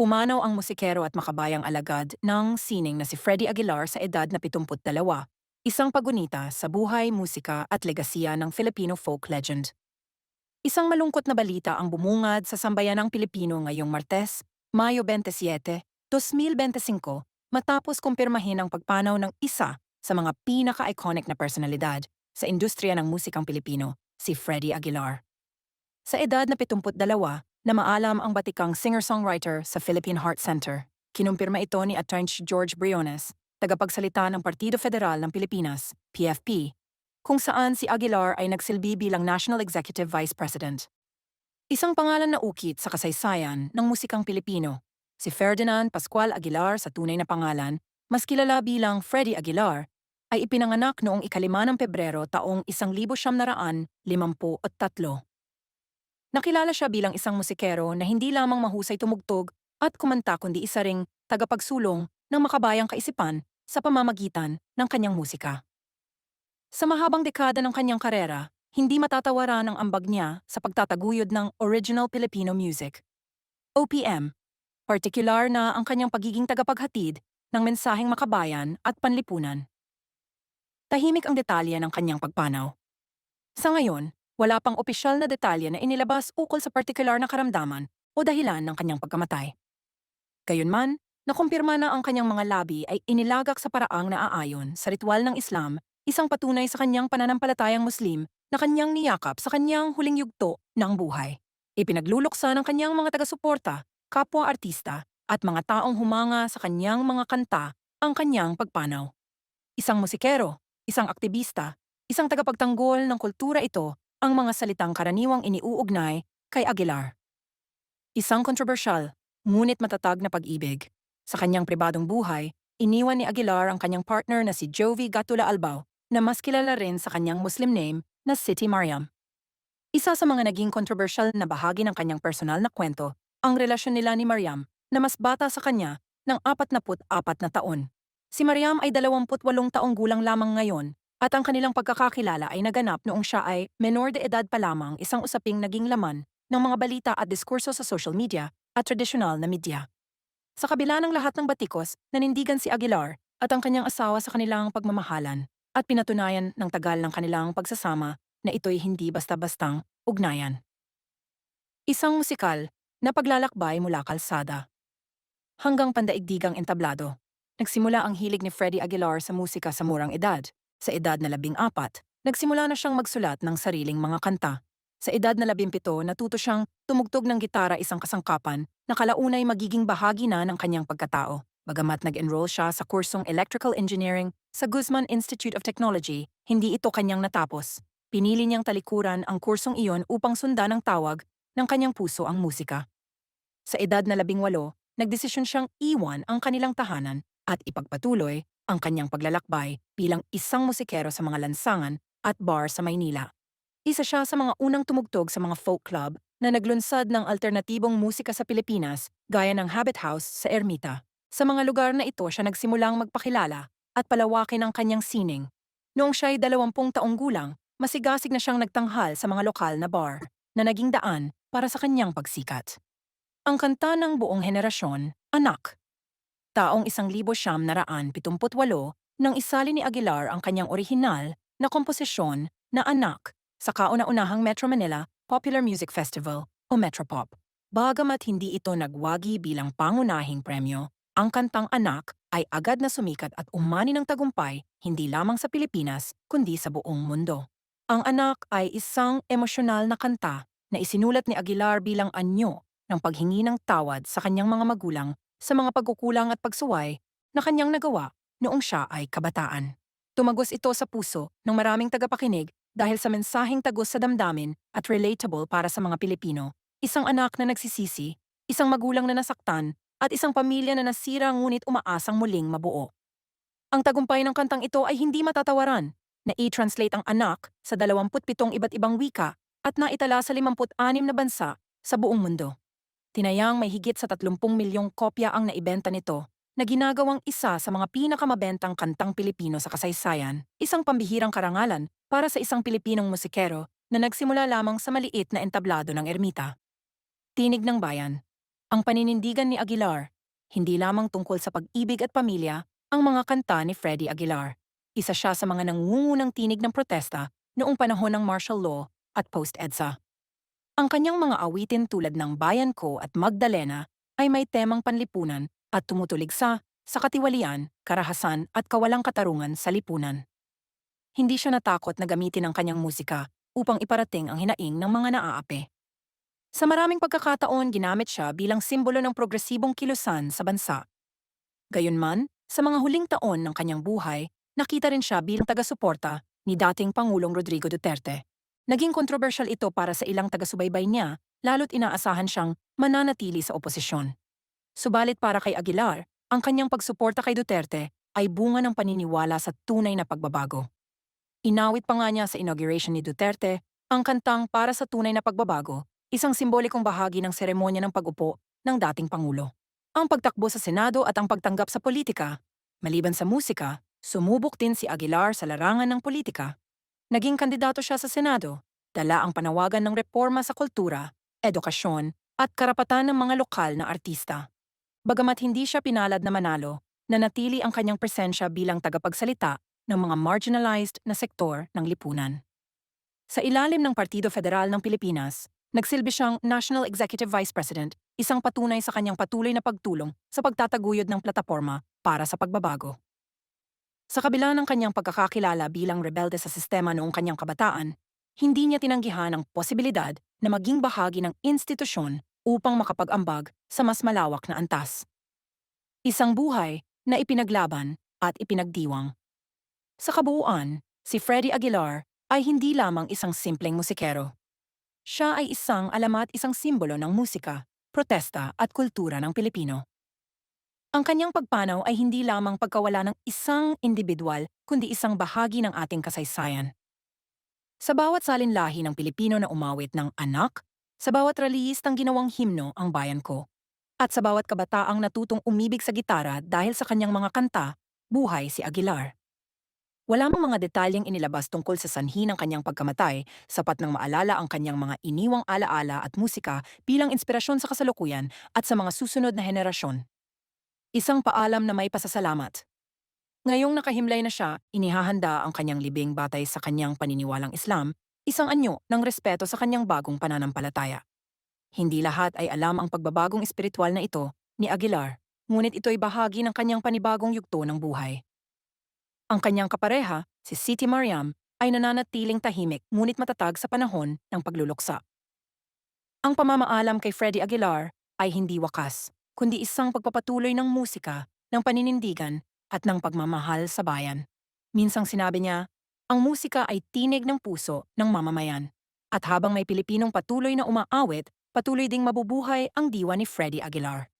Pumanaw ang musikero at makabayang alagad ng sining na si Freddie Aguilar sa edad na 72, isang pagunita sa buhay, musika at legasiya ng Filipino folk legend. Isang malungkot na balita ang bumungad sa sambayanang Pilipino ngayong Martes, Mayo 27, 2025, matapos kumpirmahin ang pagpanaw ng isa sa mga pinaka-iconic na personalidad sa industriya ng musikang Pilipino, si Freddie Aguilar. Sa edad na 72, na maalam ang batikang singer-songwriter sa Philippine Heart Center. Kinumpirma ito ni Attorney George Briones, tagapagsalita ng Partido Federal ng Pilipinas, PFP, kung saan si Aguilar ay nagsilbi bilang National Executive Vice President. Isang pangalan na ukit sa kasaysayan ng musikang Pilipino, si Ferdinand Pascual Aguilar sa tunay na pangalan, mas kilala bilang Freddie Aguilar, ay ipinanganak noong ikalima ng Pebrero taong 1953. Nakilala siya bilang isang musikero na hindi lamang mahusay tumugtog at kumanta kundi isa ring tagapagsulong ng makabayang kaisipan sa pamamagitan ng kanyang musika. Sa mahabang dekada ng kanyang karera, hindi matatawaran ang ambag niya sa pagtataguyod ng original Filipino music. OPM, partikular na ang kanyang pagiging tagapaghatid ng mensaheng makabayan at panlipunan. Tahimik ang detalye ng kanyang pagpanaw. Sa ngayon, wala pang opisyal na detalye na inilabas ukol sa partikular na karamdaman o dahilan ng kanyang pagkamatay. Gayunman, nakumpirma na ang kanyang mga labi ay inilagak sa paraang naaayon sa ritual ng Islam, isang patunay sa kanyang pananampalatayang Muslim na kanyang niyakap sa kanyang huling yugto ng buhay. Ipinagluluksa ng kanyang mga taga-suporta, kapwa-artista, at mga taong humanga sa kanyang mga kanta ang kanyang pagpanaw. Isang musikero, isang aktivista, isang tagapagtanggol ng kultura ito ang mga salitang karaniwang iniuugnay kay Aguilar. Isang kontrobersyal, ngunit matatag na pag-ibig. Sa kanyang pribadong buhay, iniwan ni Aguilar ang kanyang partner na si Jovi Gatula Albao na mas kilala rin sa kanyang Muslim name na Siti Mariam. Isa sa mga naging kontrobersyal na bahagi ng kanyang personal na kwento, ang relasyon nila ni Mariam na mas bata sa kanya ng 44 na taon. Si Mariam ay 28 taong gulang lamang ngayon at ang kanilang pagkakakilala ay naganap noong siya ay menor de edad pa lamang isang usaping naging laman ng mga balita at diskurso sa social media at tradisyonal na media. Sa kabila ng lahat ng batikos, nanindigan si Aguilar at ang kanyang asawa sa kanilang pagmamahalan at pinatunayan ng tagal ng kanilang pagsasama na ito'y hindi basta-bastang ugnayan. Isang musikal na paglalakbay mula kalsada. Hanggang pandaigdigang entablado, nagsimula ang hilig ni Freddie Aguilar sa musika sa murang edad sa edad na labing apat, nagsimula na siyang magsulat ng sariling mga kanta. Sa edad na labimpito, natuto siyang tumugtog ng gitara isang kasangkapan na kalaunay magiging bahagi na ng kanyang pagkatao. Bagamat nag-enroll siya sa kursong Electrical Engineering sa Guzman Institute of Technology, hindi ito kanyang natapos. Pinili niyang talikuran ang kursong iyon upang sundan ang tawag ng kanyang puso ang musika. Sa edad na labing walo, nagdesisyon siyang iwan ang kanilang tahanan at ipagpatuloy ang kanyang paglalakbay bilang isang musikero sa mga lansangan at bar sa Maynila. Isa siya sa mga unang tumugtog sa mga folk club na naglunsad ng alternatibong musika sa Pilipinas gaya ng Habit House sa Ermita. Sa mga lugar na ito siya nagsimulang magpakilala at palawakin ang kanyang sining. Noong siya'y dalawampung taong gulang, masigasig na siyang nagtanghal sa mga lokal na bar na naging daan para sa kanyang pagsikat. Ang kanta ng buong henerasyon, Anak, taong 1978 nang isali ni Aguilar ang kanyang orihinal na komposisyon na Anak sa kauna-unahang Metro Manila Popular Music Festival o Metropop. Bagamat hindi ito nagwagi bilang pangunahing premyo, ang kantang Anak ay agad na sumikat at umani ng tagumpay hindi lamang sa Pilipinas kundi sa buong mundo. Ang Anak ay isang emosyonal na kanta na isinulat ni Aguilar bilang anyo ng paghingi ng tawad sa kanyang mga magulang sa mga pagkukulang at pagsuway na kanyang nagawa noong siya ay kabataan. Tumagos ito sa puso ng maraming tagapakinig dahil sa mensaheng tagos sa damdamin at relatable para sa mga Pilipino. Isang anak na nagsisisi, isang magulang na nasaktan, at isang pamilya na nasira ngunit umaasang muling mabuo. Ang tagumpay ng kantang ito ay hindi matatawaran na i-translate ang anak sa 27 iba't ibang wika at naitala sa 56 na bansa sa buong mundo. Tinayang may higit sa 30 milyong kopya ang naibenta nito na ginagawang isa sa mga pinakamabentang kantang Pilipino sa kasaysayan, isang pambihirang karangalan para sa isang Pilipinong musikero na nagsimula lamang sa maliit na entablado ng ermita. Tinig ng Bayan Ang paninindigan ni Aguilar, hindi lamang tungkol sa pag-ibig at pamilya, ang mga kanta ni Freddie Aguilar. Isa siya sa mga nangungunang tinig ng protesta noong panahon ng martial law at post-EDSA. Ang kanyang mga awitin tulad ng Bayan Ko at Magdalena ay may temang panlipunan at tumutulig sa sa katiwalian, karahasan at kawalang katarungan sa lipunan. Hindi siya natakot na gamitin ang kanyang musika upang iparating ang hinaing ng mga naaapi. Sa maraming pagkakataon, ginamit siya bilang simbolo ng progresibong kilusan sa bansa. Gayunman, sa mga huling taon ng kanyang buhay, nakita rin siya bilang taga-suporta ni dating Pangulong Rodrigo Duterte. Naging kontrobersyal ito para sa ilang taga-subaybay niya, lalo't inaasahan siyang mananatili sa oposisyon. Subalit para kay Aguilar, ang kanyang pagsuporta kay Duterte ay bunga ng paniniwala sa tunay na pagbabago. Inawit pa nga niya sa inauguration ni Duterte ang kantang Para sa Tunay na Pagbabago isang simbolikong bahagi ng seremonya ng pag-upo ng dating Pangulo. Ang pagtakbo sa Senado at ang pagtanggap sa politika, maliban sa musika, sumubok din si Aguilar sa larangan ng politika. Naging kandidato siya sa Senado, dala ang panawagan ng reforma sa kultura, edukasyon, at karapatan ng mga lokal na artista. Bagamat hindi siya pinalad na manalo, nanatili ang kanyang presensya bilang tagapagsalita ng mga marginalized na sektor ng lipunan. Sa ilalim ng Partido Federal ng Pilipinas, Nagsilbi siyang National Executive Vice President, isang patunay sa kanyang patuloy na pagtulong sa pagtataguyod ng plataporma para sa pagbabago. Sa kabila ng kanyang pagkakakilala bilang rebelde sa sistema noong kanyang kabataan, hindi niya tinanggihan ang posibilidad na maging bahagi ng institusyon upang makapag-ambag sa mas malawak na antas. Isang buhay na ipinaglaban at ipinagdiwang. Sa kabuuan, si Freddie Aguilar ay hindi lamang isang simpleng musikero. Siya ay isang alamat isang simbolo ng musika, protesta at kultura ng Pilipino. Ang kanyang pagpanaw ay hindi lamang pagkawala ng isang individual, kundi isang bahagi ng ating kasaysayan. Sa bawat salinlahi ng Pilipino na umawit ng anak, sa bawat reliyistang ginawang himno ang bayan ko, at sa bawat kabataang natutong umibig sa gitara dahil sa kanyang mga kanta, buhay si Aguilar. Wala mang mga detalyeng inilabas tungkol sa sanhi ng kanyang pagkamatay, sapat nang maalala ang kanyang mga iniwang alaala at musika bilang inspirasyon sa kasalukuyan at sa mga susunod na henerasyon. Isang paalam na may pasasalamat. Ngayong nakahimlay na siya, inihahanda ang kanyang libing batay sa kanyang paniniwalang Islam, isang anyo ng respeto sa kanyang bagong pananampalataya. Hindi lahat ay alam ang pagbabagong espiritual na ito ni Aguilar, ngunit ito'y bahagi ng kanyang panibagong yugto ng buhay. Ang kanyang kapareha, si Siti Mariam, ay nananatiling tahimik ngunit matatag sa panahon ng pagluluksa. Ang pamamaalam kay Freddie Aguilar ay hindi wakas, kundi isang pagpapatuloy ng musika, ng paninindigan, at ng pagmamahal sa bayan. Minsang sinabi niya, ang musika ay tinig ng puso ng mamamayan. At habang may Pilipinong patuloy na umaawit, patuloy ding mabubuhay ang diwa ni Freddie Aguilar.